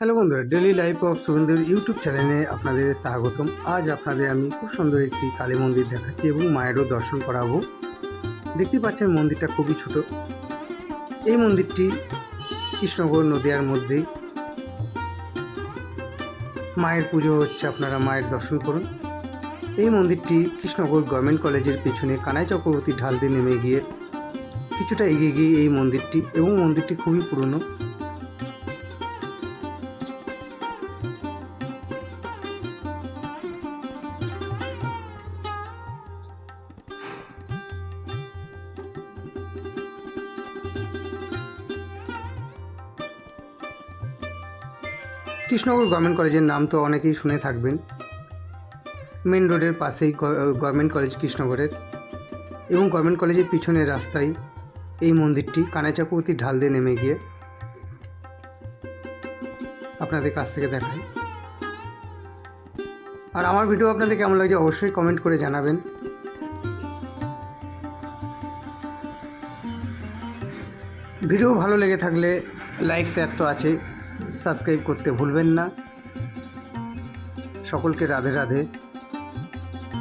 Hello বন্ধুরা daily life of শুভেন্দুর YouTube চ্যানেলে আপনাদের স্বাগতম। আজ আপনাদের আমি খুব সুন্দর একটি কালী মন্দির দেখাচ্ছি এবং মায়েরও দর্শন করাবো। দেখতে পাচ্ছেন মন্দিরটা খুবই ছোট। এই মন্দিরটি কৃষ্ণগড় নদিয়ার মধ্যেই মায়ের পুজো হচ্ছে, আপনারা মায়ের দর্শন করুন। এই মন্দিরটি কৃষ্ণগড় গভর্নমেন্ট কলেজের পিছনে কানাই চক্রবর্তী ঢাল দিয়ে নেমে গিয়ে কিছুটা এগিয়ে গিয়ে এই মন্দিরটি, এবং মন্দিরটি খুবই পুরনো। কৃষ্ণগড় গভর্নমেন্ট কলেজের নাম তো অনেকেই শুনে থাকবেন। মেন রোডের পাশেই গভর্নমেন্ট কলেজ কৃষ্ণগড়ের এবং গভর্নমেন্ট কলেজের পিছনের রাস্তায় এই মন্দিরটি কানাই চক্রবর্তী ঢাল দিয়ে নেমে গিয়ে আপনাদের কাছ থেকে দেখাই আর আমার ভিডিও আপনাদের কেমন লাগছে অবশ্যই কমেন্ট করে জানাবেন। ভিডিও ভালো লেগে থাকলে লাইক শেয়ার তো আছে সাবস্ক্রাইব করতে ভুলবেন না। সকলকে রাধে রাধে।